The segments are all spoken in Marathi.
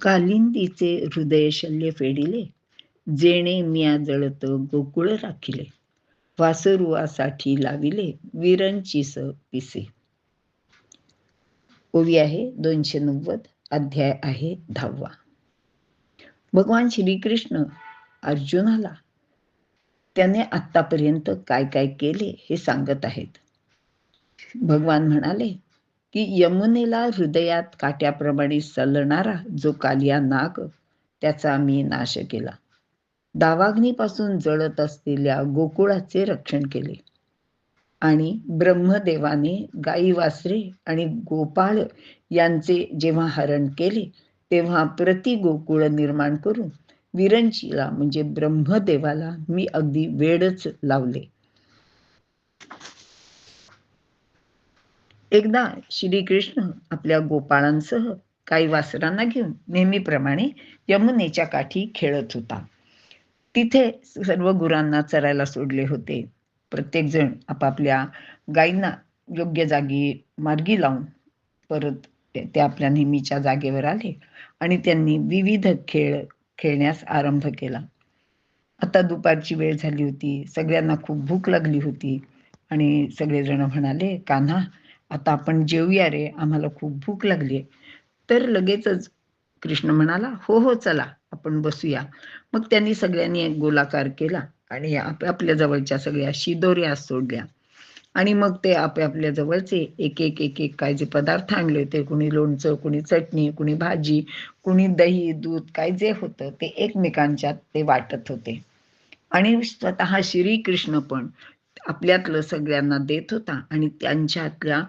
कालिंदीचे हृदय शल्य फेडिले जेणे मिया जळत गोकुळ राखिले. वासरुवासाठी लाविले विरंची स पिसे. ओवी आहे दोनशे नव्वद अध्याय आहे दहावा. भगवान श्रीकृष्ण अर्जुनाला त्याने आतापर्यंत काय काय केले हे सांगत आहेत. भगवान म्हणाले की यमुनेला हृदयात काट्याप्रमाणे सलणारा जो कालिया नाग त्याचा मी नाश केला. दावाग्नीपासून जळत असलेल्या गोकुळाचे रक्षण केले. आणि ब्रह्मदेवाने गाई वासरे आणि गोपाळ यांचे जेव्हा हरण केले तेव्हा प्रति गोकुळ निर्माण करून विरंचीला म्हणजे ब्रह्मदेवाला मी अगदी वेळच लावले. एकदा श्रीकृष्ण आपल्या गोपाळांसह काही वासरांना घेऊन नेहमीप्रमाणे यमुनेच्या काठी खेळत होता. तिथे सर्व गुरांना चरायला सोडले होते. प्रत्येक जण आपापल्या गायींना योग्य जागी मार्गी लावून परत ते आपल्या नेहमीच्या जागेवर आले आणि त्यांनी विविध खेळ खेळण्यास आरंभ केला. आता दुपारची वेळ झाली होती. सगळ्यांना खूप भूक लागली होती आणि सगळेजण म्हणाले कान्हा आता आपण जेवूया रे आम्हाला खूप भूक लागली तर लगेचच कृष्ण म्हणाला हो हो चला आपण बसूया. मग त्यांनी सगळ्यांनी एक गोलाकार केला आणि आपल्या जवळच्या सगळ्या शिदोऱ्या सोडल्या. आणि मग ते आपल्या जवळचे एक एक एक एक काय जे पदार्थ आणले होते कुणी लोणचं कुणी चटणी कुणी भाजी कुणी दही दूध काय जे होतं ते एकमेकांच्या ते वाटत होते. आणि स्वतः श्रीकृष्ण पण आपल्यातलं सगळ्यांना देत होता आणि त्यांच्यातल्या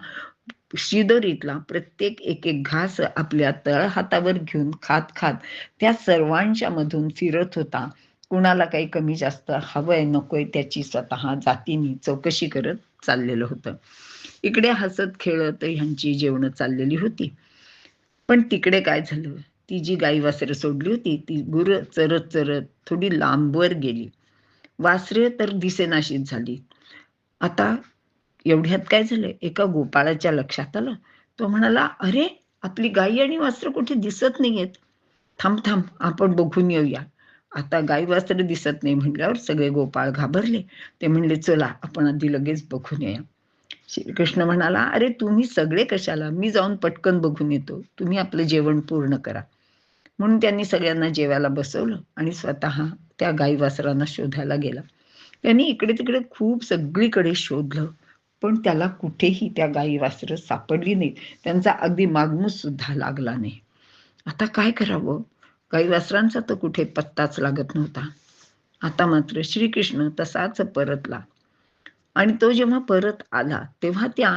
शिदरीतला प्रत्येक एक एक घास आपल्या तळ हातावर घेऊन खात खात त्या सर्वांच्या मधून फिरत होता. कुणाला काही कमी जास्त हवंय नकोय त्याची स्वतः जातीने चौकशी करत चाललेलं होतं. इकडे हसत खेळत ह्यांची जेवण चाललेली होती. पण तिकडे काय झालं? ती जी गाई वासरं सोडली होती ती गुर चरत चरत थोडी लांबवर गेली. वासरे तर दिसेनाशीच झाली. आता एवढ्यात काय झालं? एका गोपाळाच्या लक्षात आलं. तो म्हणाला अरे आपली गाई आणि वास्त्र कुठे दिसत नाहीयेत? थांब थांब आपण बघून येऊया. आता गाई वास्त्र दिसत नाही म्हटल्यावर सगळे गोपाळ घाबरले. ते म्हणले चला आपण आधी लगेच बघून येऊया. श्रीकृष्ण म्हणाला अरे तुम्ही सगळे कशाला? मी जाऊन पटकन बघून येतो. तुम्ही आपलं जेवण पूर्ण करा. म्हणून त्यांनी सगळ्यांना जेवायला बसवलं आणि स्वतः त्या गाई वासरांना शोधायला गेला. त्यांनी इकडे तिकडे खूप सगळीकडे शोधलं पण त्याला कुठेही त्या गाई वासरं सापडली नाही त्यांचा अगदी मागमूस सुद्धा लागला नाही. आता काय करावं? गाई वासरांचा तर कुठे पत्ताच लागत नव्हता. आता मात्र श्रीकृष्ण तसाच परतला. आणि तो जेव्हा परत आला तेव्हा त्या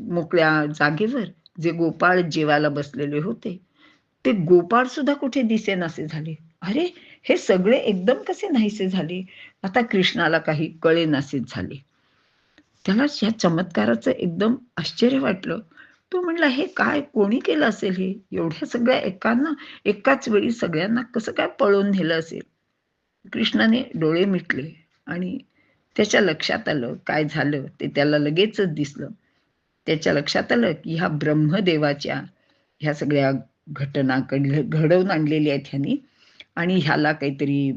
मोकळ्या जागेवर जे गोपाळ जेवायला बसलेले होते ते गोपाळ सुद्धा कुठे दिसेनासे झाले? अरे हे सगळे एकदम कसे नाहीसे झाले? आता कृष्णाला काही कळेनासेच झाले. त्याला या चमत्काराचं एकदम आश्चर्य वाटलं. तो म्हणला हे काय? कोणी केलं असेल हे? एवढ्या सगळ्या एकांना एकाच वेळी सगळ्यांना कसं काय पळून नेलं असेल? कृष्णाने डोळे मिटले आणि त्याच्या लक्षात आलं काय झालं ते त्याला लगेचच दिसलं. त्याच्या लक्षात आलं की ह्या ब्रह्मदेवाच्या ह्या सगळ्या घटना घडवून आणलेल्या आहेत ह्यानी. आणि ह्याला काहीतरी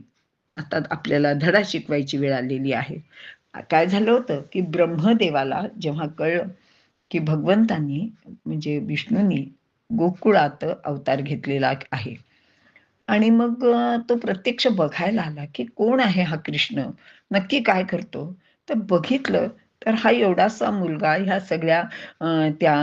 आता आपल्याला धडा शिकवायची वेळ आलेली आहे. काय झालं होतं की ब्रह्मदेवाला जेव्हा कळलं की भगवंतांनी म्हणजे विष्णूंनी गोकुळात अवतार घेतलेला आहे. आणि मग तो प्रत्यक्ष बघायला आला की कोण आहे हा कृष्ण? नक्की काय करतो? तर बघितलं तर हा एवढासा मुलगा ह्या सगळ्या त्या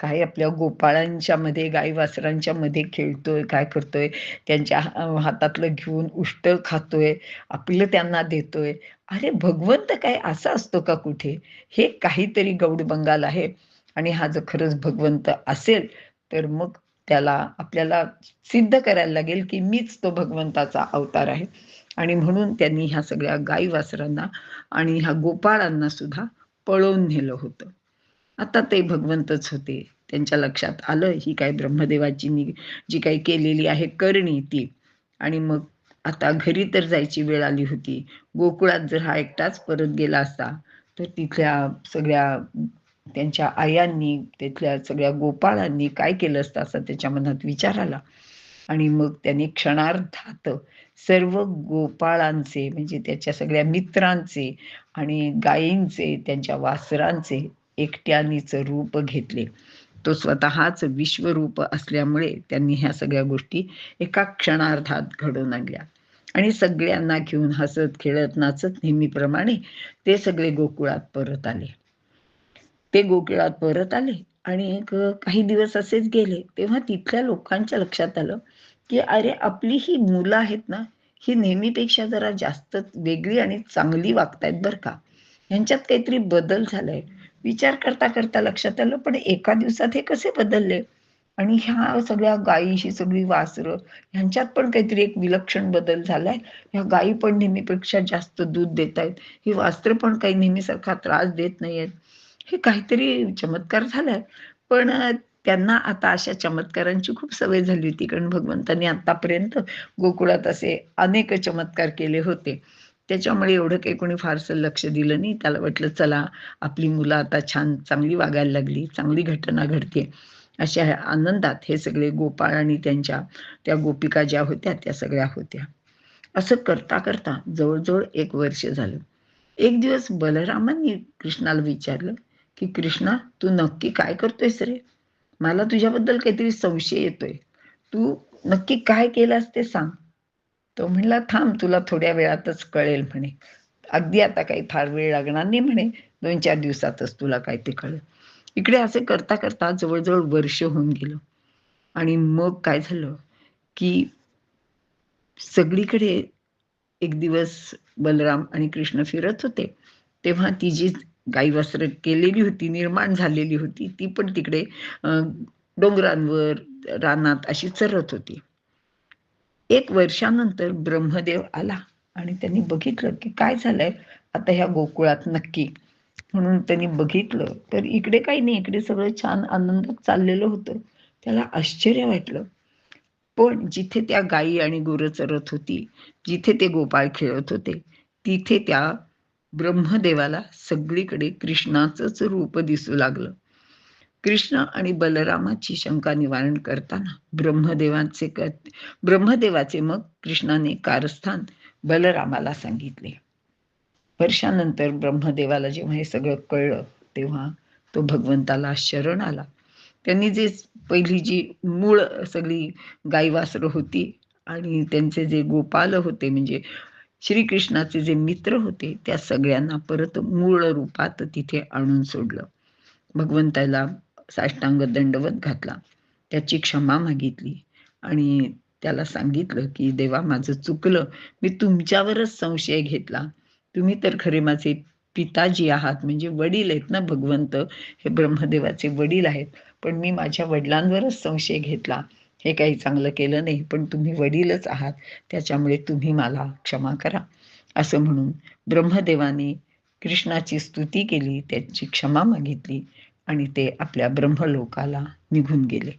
काय आपल्या गोपाळांच्या मध्ये गाई वासरांच्या मध्ये खेळतोय काय करतोय त्यांच्या हातातलं घेऊन उष्ट खातोय आपलं त्यांना देतोय. अरे भगवंत काय असा असतो का कुठे? हे काहीतरी गौड बंगाल आहे. आणि हा जर खरंच भगवंत असेल तर मग त्याला आपल्याला सिद्ध करायला लागेल की मीच तो भगवंताचा अवतार आहे. आणि म्हणून त्यांनी ह्या सगळ्या गाई वासरांना आणि ह्या गोपाळांना सुद्धा पळवून नेलं होतं. आता ते भगवंतच होते. त्यांच्या लक्षात आलं ही काय ब्रह्मदेवाची जी काही केलेली आहे करणी ती. आणि मग आता घरी तर जायची वेळ आली होती. गोकुळात जर हा एकटाच परत गेला असता तर तिथल्या सगळ्या त्यांच्या आयांनी तिथल्या सगळ्या गोपाळांनी काय केलं असतं असं त्याच्या मनात विचार आला. आणि मग त्यांनी क्षणार्धात सर्व गोपाळांचे म्हणजे त्याच्या सगळ्या मित्रांचे आणि गायींचे त्यांच्या वासरांचे एकट्यानीच रूप घेतले. तो स्वतःच विश्वरूप असल्यामुळे त्यांनी ह्या सगळ्या गोष्टी एका क्षणार्धात घडून आणल्या आणि सगळ्यांना घेऊन हसत खेळत नाचत नेहमीप्रमाणे ते सगळे गोकुळात परत आले. ते गोकुळात परत आले आणि एक काही दिवस असेच गेले तेव्हा तिथल्या लोकांच्या लक्षात आलं की अरे आपली ही मुलं आहेत ना ही नेहमीपेक्षा जरा जास्त वेगळी आणि चांगली वागतायत बरं का. ह्यांच्यात काहीतरी बदल झालाय. विचार करता करता लक्षात आलं पण एका दिवसात हे कसे बदलले? आणि ह्या सगळ्या गायी ही सगळी वासरं ह्यांच्यात पण काहीतरी एक विलक्षण बदल झालाय? ह्या गायी पण नेहमीपेक्षा जास्त दूध देत आहेत ही वास्त्र पण काही नेहमीसारखा त्रास देत नाहीयेत. हे काहीतरी चमत्कार झालाय. पण त्यांना आता अशा चमत्कारांची खूप सवय झाली होती कारण भगवंतांनी आतापर्यंत गोकुळात असे अनेक चमत्कार केले होते. त्याच्यामुळे एवढं काही कोणी फारसं लक्ष दिलं नाही. त्याला वाटलं चला आपली मुलं आता छान चांगली वागायला लागली चांगली घटना घडते. अशा आनंदात हे सगळे गोपाळ आणि त्यांच्या त्या गोपिका ज्या होत्या त्या सगळ्या होत्या. असं करता करता जवळजवळ एक वर्ष झालं. एक दिवस बलरामांनी कृष्णाला विचारलं की कृष्णा तू नक्की काय करतोयस रे? मला तुझ्याबद्दल काहीतरी संशय येतोय. तू नक्की काय केलंस ते सांग. तो म्हणला थांब तुला थोड्या वेळातच कळेल म्हणे. अगदी आता काही फार वेळ लागणार नाही म्हणे. दोन चार दिवसातच तुला काय ते कळेल. इकडे असे करता करता जवळजवळ वर्ष होऊन गेलं. आणि मग काय झालं की सगळीकडे एक दिवस बलराम आणि कृष्ण फिरत होते. तेव्हा ती जी गाई वस्त्र केलेली होती निर्माण झालेली होती. ती पण तिकडे डोंगरांवर रानात अशी चरत होती. एक वर्षानंतर ब्रह्मदेव आला आणि त्यांनी बघितलं की काय झालंय? आता ह्या गोकुळात नक्की. म्हणून त्यांनी बघितलं. तर इकडे काही नाही इकडे सगळं छान आनंदात चाललेलं होतं. त्याला आश्चर्य वाटलं. पण जिथे त्या गायी आणि गुरं चरत होती जिथे ते गोपाळ खेळत होते तिथे त्या ब्रह्मदेवाला सगळीकडे कृष्णाचंच रूप दिसू लागलं. कृष्ण आणि बलरामाची शंका निवारण करताना ब्रह्मदेवाचे ब्रह्मदेवाचे मग कृष्णाने कारस्थान बलरामाला सांगितले. वर्षानंतर ब्रह्मदेवाला जेव्हा हे सगळं कळलं तेव्हा तो भगवंताला शरण आला. त्यांनी जे पहिली जी मूळ सगळी गायवासरं होती आणि त्यांचे जे गोपाल होते म्हणजे श्रीकृष्णाचे जे मित्र होते त्या सगळ्यांना परत मूळ रूपात तिथे आणून सोडलं. भगवंताला साष्टांग दंडवत घातला. त्याची क्षमा मागितली आणि त्याला सांगितलं की देवा माझं चुकलं. मी तुमच्यावरच संशय घेतला. तुम्ही तर खरे माझे पिताजी आहात. म्हणजे वडील आहेत ना भगवंत? हे ब्रह्मदेवाचे वडील आहेत. पण मी माझ्या वडिलांवरच संशय घेतला. हे काही चांगलं केलं नाही पण तुम्ही वडीलच आहात त्याच्यामुळे तुम्ही मला क्षमा करा. असं म्हणून ब्रह्मदेवाने कृष्णाची स्तुती केली त्यांची क्षमा मागितली आणि ते आपल्या ब्रह्मलोकाला निघून गेले.